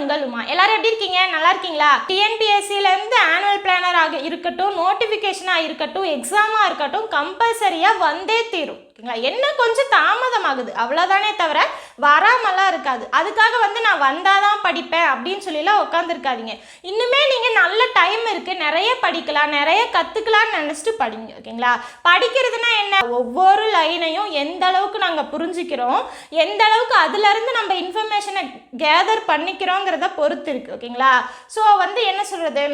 உங்கள் உமா எல்லாரும் எப்படி இருக்கீங்க? நல்லா இருக்கீங்களா? டிஎன்பிஎஸ்சில இருந்து ஆனுவல் பிளானர் ஆக இருக்கட்டும் நோட்டிஃபிகேஷனாக இருக்கட்டும் எக்ஸாமாக இருக்கட்டும் கம்பல்சரியாக வந்தே தீரும். ஓகேங்களா? என்ன கொஞ்சம் தாமதமாகுது? அவ்வளோதானே தவிர வராமலாம் இருக்காது. அதுக்காக வந்து நான் வந்தால் தான் படிப்பேன் அப்படின்னு சொல்லிலாம் உட்காந்துருக்காதீங்க இன்னுமே நீங்கள் நல்ல நிறைய படிக்கலாம் நிறைய கற்றுக்கலாம்னு நினச்சிட்டு படிங்க ஓகேங்களா? படிக்கிறதுனா என்ன? ஒவ்வொரு லைனையும் எந்த அளவுக்கு நாங்கள் புரிஞ்சுக்கிறோம் எந்த அளவுக்கு அதுலேருந்து நம்ம இன்ஃபர்மேஷனை கேதர் பண்ணிக்கிறோங்கிறத பொறுத்து இருக்குது ஓகேங்களா? ஸோ வந்து என்ன சொல்கிறது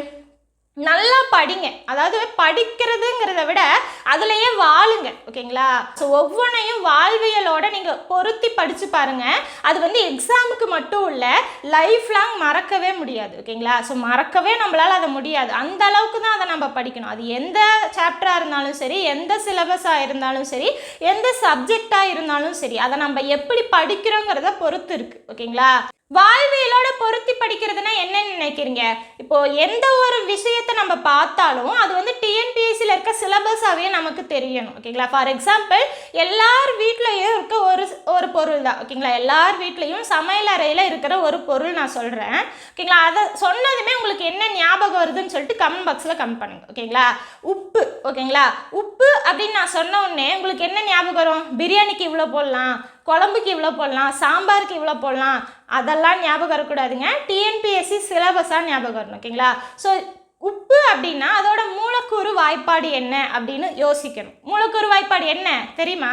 நல்லா படிங்க. அதாவது படிக்கிறதுங்கிறத விட அதுலயே வாழுங்க. ஓகேங்களா? ஸோ ஒவ்வொன்றையும் வாழ்வியலோட நீங்கள் பொருத்தி படித்து பாருங்க. அது வந்து எக்ஸாமுக்கு மட்டும் இல்லை லைஃப் லாங் மறக்கவே முடியாது. ஓகேங்களா? ஸோ மறக்கவே நம்மளால் அதை முடியாது. அந்த அளவுக்கு தான் அதை நம்ம படிக்கணும். அது எந்த சாப்டராக இருந்தாலும் சரி எந்த சிலபஸாக இருந்தாலும் சரி எந்த சப்ஜெக்டாக இருந்தாலும் சரி அதை நம்ம எப்படி படிக்கிறோங்கிறத பொறுத்து இருக்கு. ஓகேங்களா? வாழ்வியல் பொருத்தி படிக்கிறதுனா என்னன்னு நினைக்கிறீங்க? இப்போ எந்த ஒரு விஷயத்தை நம்ம பார்த்தாலும் அது வந்து டிஎன்பிஎஸ்சியில் பர்பஸாகவே நமக்கு தெரியணும் ஓகேங்களா ஃபார் எக்ஸாம்பிள் எல்லார் வீட்லேயும் இருக்க ஒரு ஒரு பொருள் தான் ஓகேங்களா எல்லார் வீட்லேயும் சமையல் அறையில் இருக்கிற ஒரு பொருள் நான் சொல்கிறேன் ஓகேங்களா அதை சொன்னதுமே உங்களுக்கு என்ன ஞாபகம் வருதுன்னு சொல்லிட்டு கமெண்ட் பாக்ஸில் கமெண்ட் பண்ணுங்க ஓகேங்களா உப்பு ஓகேங்களா உப்பு அப்படின்னு நான் சொன்ன உடனே உங்களுக்கு என்ன ஞாபகம் வரும்? பிரியாணிக்கு இவ்வளோ போடலாம் குழம்புக்கு இவ்வளோ போடலாம் சாம்பாருக்கு இவ்வளோ போடலாம் அதெல்லாம் ஞாபகம் வரக்கூடாதுங்க. டிஎன்பிஎஸ்சி சிலபஸாக ஞாபகம் வரணும் ஓகேங்களா ஸோ உப்பு அப்படின்னா அதோட மூலக்கூறு வாய்ப்பாடு என்ன அப்படின்னு யோசிக்கணும். மூலக்கூறு வாய்ப்பாடு என்ன? தெரியுமா?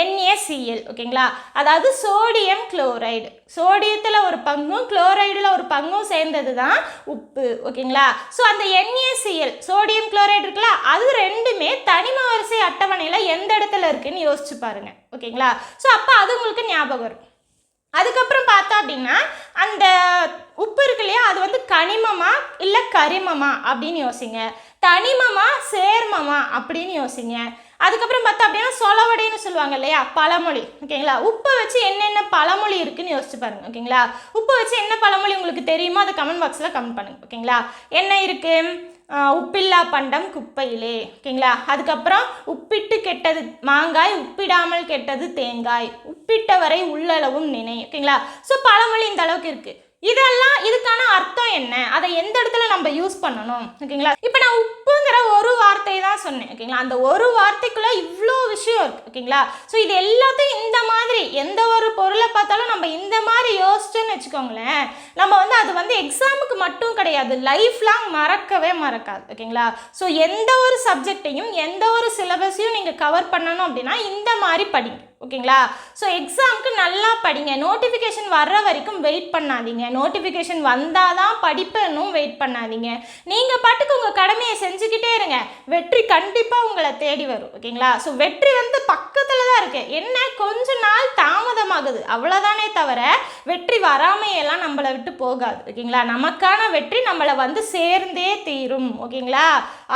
என்ஏசிஎல் ஓகேங்களா? அதாவது சோடியம் குளோரைடு சோடியத்தில் ஒரு பங்கும் குளோரைடில் ஒரு பங்கும் சேர்ந்தது தான் உப்பு ஓகேங்களா? ஸோ அந்த என்ஏசிஎல் சோடியம் குளோரைடு இருக்குல்ல அது ரெண்டுமே தனிம வரிசை அட்டவணையில் எந்த இடத்துல இருக்குன்னு யோசிச்சு பாருங்க ஓகேங்களா? ஸோ அப்போ அது உங்களுக்கு ஞாபகம் வரும். அதுக்கப்புறம் பார்த்தோம் அப்படின்னா அந்த உப்பு இருக்கு இல்லையா அது வந்து கனிமமா இல்லை கரிமமா அப்படின்னு யோசிங்க. தனிமமா சேர்மமா அப்படின்னு யோசிங்க. அதுக்கப்புறம் பார்த்தா அப்படின்னா சொலவடைன்னு சொல்லுவாங்க இல்லையா? பழமொழி. ஓகேங்களா? உப்பை வச்சு என்னென்ன பழமொழி இருக்குன்னு யோசிச்சு பாருங்க. ஓகேங்களா? உப்பை வச்சு என்ன பழமொழி உங்களுக்கு தெரியுமோ அதை கமெண்ட் பாக்ஸில் கமெண்ட் பண்ணுங்க. ஓகேங்களா? என்ன இருக்கு? உப்பில்லா பண்டம் குப்பையிலே. ஓகேங்களா? அதுக்கப்புறம் உப்பிட்டு கெட்டது மாங்காய் உப்பிடாமல் கெட்டது தேங்காய். உப்பிட்டவரை உள்ளளவும் நினை. ஓகேங்களா? ஸோ பழமொழி இந்த அளவுக்கு இருக்குது இதெல்லாம் இதுக்கான அர்த்தம் என்ன? அதை எந்த இடத்துல நம்ம யூஸ் பண்ணணும்? ஓகேங்களா? இப்போ நான் உப்புங்கிற ஒரு வார்த்தை தான் சொன்னேன் ஓகேங்களா? அந்த ஒரு வார்த்தைக்குள்ள இவ்வளோ விஷயம் இருக்கு ஓகேங்களா? ஸோ இது எல்லாத்தையும் இந்த மாதிரி எந்த பார்த்தாலும் நம்ம இந்த மாதிரி யோசிச்சோன்னு வச்சுக்கோங்களேன் நம்ம வந்து அது வந்து எக்ஸாமுக்கு மட்டும் கிடையாது லைஃப் லாங் மறக்கவே மறக்காது ஓகேங்களா? ஸோ எந்த ஒரு சப்ஜெக்டையும் எந்த ஒரு சிலபஸையும் நீங்கள் கவர் பண்ணணும் அப்படின்னா இந்த மாதிரி படிங்க ஓகேங்களா? ஸோ எக்ஸாமுக்கு நல்லா படிங்க. நோட்டிஃபிகேஷன் வர்ற வரைக்கும் வெயிட் பண்ணாதீங்க. நோட்டிஃபிகேஷன் வந்தால் தான் படிப்பேன்னும் வெயிட் பண்ணாதீங்க. நீங்கள் பாட்டுக்கு உங்கள் கடமையை செஞ்சுக்கிட்டே இருங்க. வெற்றி கண்டிப்பாக உங்களை தேடி வரும் ஓகேங்களா? ஸோ வெற்றி வந்து பக்கத்தில் தான் இருக்கு. என்ன? கொஞ்ச நாள் தாமதமாகுது. அவ்வளோதானே தவிர வெற்றி வராமையெல்லாம் நம்மளை விட்டு போகாது. ஓகேங்களா? நமக்கான வெற்றி நம்மளை வந்து சேர்ந்தே தீரும். ஓகேங்களா?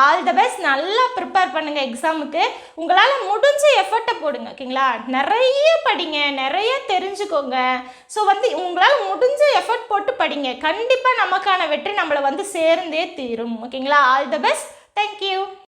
ஆல் த பெஸ்ட் நல்லா ப்ரிப்பேர் பண்ணுங்கள் எக்ஸாமுக்கு உங்களால் முடிஞ்ச எஃபர்ட்டை போடுங்க. ஓகேங்களா? நிறைய படிங்க. நிறைய தெரிஞ்சுக்கோங்க. ஸோ வந்து உங்களால் முடிஞ்ச எஃபர்ட் போட்டு படிங்க. கண்டிப்பாக நமக்கான வெற்றி நம்மளை வந்து சேர்ந்தே தீரும். ஓகேங்களா? All the best